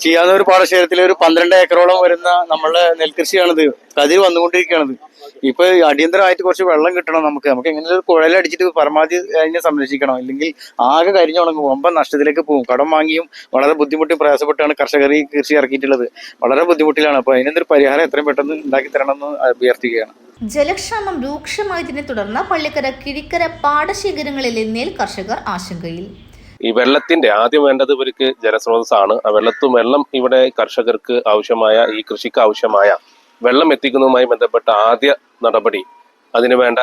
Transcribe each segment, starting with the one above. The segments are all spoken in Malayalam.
ചെയ്യാവുന്ന ഒരു പാടശേഖരത്തിൽ ഒരു പന്ത്രണ്ട് ഏക്കറോളം വരുന്ന നമ്മളെ നെൽകൃഷിയാണിത്. കതിര് വന്നുകൊണ്ടിരിക്കുകയാണിത്. ഇപ്പൊ അടിയന്തരമായിട്ട് കുറച്ച് വെള്ളം കിട്ടണം നമുക്ക്. നമുക്ക് എങ്ങനെ ഒരു കുഴലടിച്ചിട്ട് പരമാവധി അതിനെ സംരക്ഷിക്കണം. അല്ലെങ്കിൽ ആകെ കരിഞ്ഞു ഉണങ്ങും. വമ്പൻ നഷ്ടത്തിലേക്ക് പോകും. കടം വാങ്ങിയും വളരെ ബുദ്ധിമുട്ടി പ്രയാസപ്പെട്ടാണ് കർഷകർ ഈ കൃഷി ഇറക്കിയിട്ടുള്ളത്. വളരെ ബുദ്ധിമുട്ടിലാണ്. അപ്പൊ അതിനെന്തൊരു പരിഹാരം എത്രയും പെട്ടെന്ന് ഉണ്ടാക്കി തരണമെന്ന് അഭ്യർത്ഥിക്കുകയാണ്. ജലക്ഷാമം രൂക്ഷമായതിനെ തുടർന്ന് പള്ളിക്കര കിഴിക്കര പാടശേഖരങ്ങളിലെ നെൽ കർഷകർ ആശങ്കയിൽ. ഈ വെള്ളത്തിന്റെ ആദ്യം വേണ്ടത് ഇവർക്ക് ജലസ്രോതസ്സാണ്. ആ വെള്ളത്തും വെള്ളം ഇവിടെ കർഷകർക്ക് ആവശ്യമായ ഈ കൃഷിക്ക് ആവശ്യമായ വെള്ളം എത്തിക്കുന്നതുമായി ബന്ധപ്പെട്ട ആദ്യ നടപടി അതിനു വേണ്ട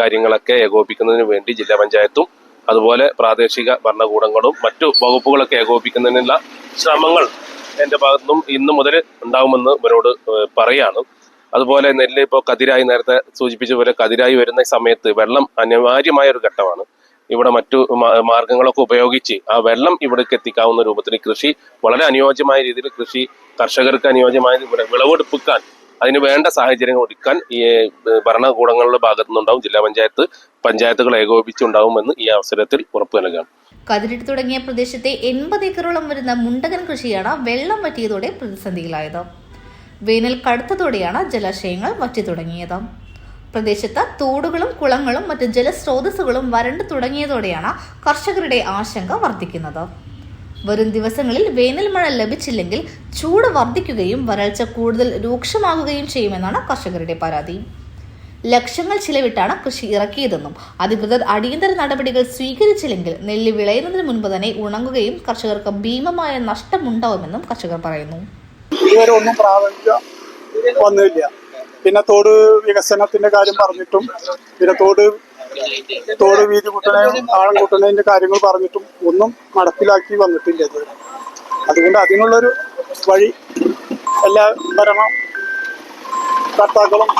കാര്യങ്ങളൊക്കെ ഏകോപിക്കുന്നതിന് വേണ്ടി ജില്ലാ പഞ്ചായത്തും അതുപോലെ പ്രാദേശിക ഭരണകൂടങ്ങളും മറ്റു വകുപ്പുകളൊക്കെ ഏകോപിക്കുന്നതിനുള്ള ശ്രമങ്ങൾ എന്റെ ഭാഗത്തുനിന്നും ഇന്നു മുതൽ ഉണ്ടാകുമെന്ന് ഇവരോട് പറയാണ്. അതുപോലെ നെല്ല് ഇപ്പോൾ കതിരായി നേരത്തെ സൂചിപ്പിച്ച പോലെ കതിരായി വരുന്ന സമയത്ത് വെള്ളം അനിവാര്യമായ ഒരു ഘട്ടമാണ്. ഇവിടെ മറ്റു മാർഗങ്ങളൊക്കെ ഉപയോഗിച്ച് ആ വെള്ളം ഇവിടേക്ക് എത്തിക്കാവുന്ന രൂപത്തിൽ കൃഷി വളരെ അനുയോജ്യമായ രീതിയിൽ കൃഷി കർഷകർക്ക് അനുയോജ്യമായ വിളവെടുപ്പിക്കാൻ അതിന് വേണ്ട സാഹചര്യങ്ങൾ ഒരുക്കാൻ ഈ ഭരണകൂടങ്ങളുടെ ഭാഗത്തു നിന്നുണ്ടാവും ജില്ലാ പഞ്ചായത്ത് പഞ്ചായത്തുകൾ ഏകോപിച്ചുണ്ടാവുമെന്ന് ഈ അവസരത്തിൽ ഉറപ്പു നൽകാം. കതിരിട്ട് തുടങ്ങിയ പ്രദേശത്തെ എൺപത് ഏക്കറോളം വരുന്ന മുണ്ടകൻ കൃഷിയാണ് വെള്ളം വറ്റിയതോടെ പ്രതിസന്ധിയിലായത്. വേനൽ കടുത്തതോടെയാണ് ജലാശയങ്ങൾ വറ്റി തുടങ്ങിയത്. പ്രദേശത്ത് തോടുകളും കുളങ്ങളും മറ്റ് ജലസ്രോതസ്സുകളും വരണ്ടു തുടങ്ങിയതോടെയാണ് കർഷകരുടെ ആശങ്ക വർദ്ധിക്കുന്നത്. വരും ദിവസങ്ങളിൽ വേനൽ മഴ ലഭിച്ചില്ലെങ്കിൽ ചൂട് വർദ്ധിക്കുകയും വരൾച്ച കൂടുതൽ രൂക്ഷമാകുകയും ചെയ്യുമെന്നാണ് കർഷകരുടെ പരാതി. ലക്ഷങ്ങൾ ചിലവിട്ടാണ് കൃഷി ഇറക്കിയതെന്നും അധികൃതർ അടിയന്തര നടപടികൾ സ്വീകരിച്ചില്ലെങ്കിൽ നെല്ല് വിളയുന്നതിന് മുൻപ് തന്നെ ഉണങ്ങുകയും കർഷകർക്ക് ഭീമമായ നഷ്ടമുണ്ടാവുമെന്നും കർഷകർ പറയുന്നു. ഇതുവരെ ഒന്നും വന്നില്ല. പിന്നെ തോട് വികസനത്തിന്റെ കാര്യം പറഞ്ഞിട്ടും പിന്നെ തോട് തോട് വീതി കൂട്ടണേയും ആഴം കൂട്ടണേന്റെ കാര്യങ്ങൾ പറഞ്ഞിട്ടും ഒന്നും നടപ്പിലാക്കി വന്നിട്ടില്ല ഇത്. അതുകൊണ്ട് അതിനുള്ളൊരു വഴി എല്ലാ ഭരണ കർത്താക്കളും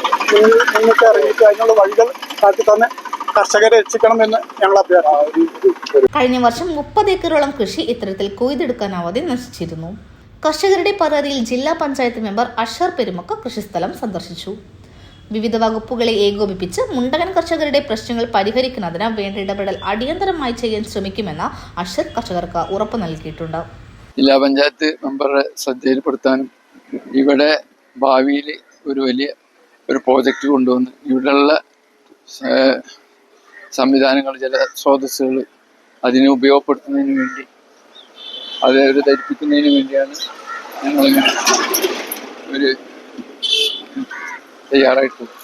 മുന്നിട്ട് ഇറങ്ങിയിട്ട് അതിനുള്ള വഴികൾ കാട്ടി തന്നെ കർഷകരെ രക്ഷിക്കണമെന്ന് ഞങ്ങൾ അഭ്യർത്ഥിക്കുന്നു. കഴിഞ്ഞ വർഷം മുപ്പത് ഏക്കറോളം കൃഷി ഇത്തരത്തിൽ കൊയ്തെടുക്കാനാവാതെ നശിച്ചിരുന്നു. കർഷകരുടെ പരാതിയിൽ ജില്ലാ പഞ്ചായത്ത് മെമ്പർ അഷർ പെരുമക്ക കൃഷിസ്ഥലം സന്ദർശിച്ചു. വിവിധ വകുപ്പുകളെ ഏകോപിപ്പിച്ച് മുണ്ടകൻ കർഷകരുടെ പ്രശ്നങ്ങൾ പരിഹരിക്കുന്നതിന് വേണ്ട ഇടപെടൽ അടിയന്തരമായി ചെയ്യാൻ ശ്രമിക്കുമെന്ന് അഷർ കർഷകർക്ക് ഉറപ്പ് നൽകിയിട്ടുണ്ട്. ജില്ലാ പഞ്ചായത്ത് മെമ്പറെ ശ്രദ്ധയിൽപ്പെടുത്താനും ഇവിടെ ഭാവിയിൽ ഒരു വലിയ ഒരു പ്രോജക്റ്റ് കൊണ്ടുവന്ന് ഇവിടെയുള്ള സംവിധാനങ്ങൾ ജല സ്രോതസ്സുകൾ അതിനെ ഉപയോഗപ്പെടുത്തുന്നതിന് വേണ്ടി അത് അവർ ധരിപ്പിക്കുന്നതിന് വേണ്ടിയാണ് ഞങ്ങളിങ്ങനെ ഒരു തയ്യാറായിട്ടുള്ളത്.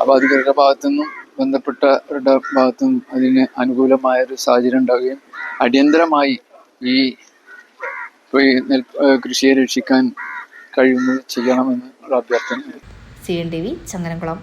അപ്പോൾ അധികൃതരുടെ ഭാഗത്തുനിന്നും ബന്ധപ്പെട്ടവരുടെ ഭാഗത്തും അതിന് അനുകൂലമായ ഒരു സാഹചര്യം ഉണ്ടാവുകയും അടിയന്തരമായി ഈ നെൽ കൃഷിയെ രക്ഷിക്കാൻ കഴിയുന്നത് ചെയ്യണമെന്ന് അഭ്യർത്ഥന. C N T V Changanakulam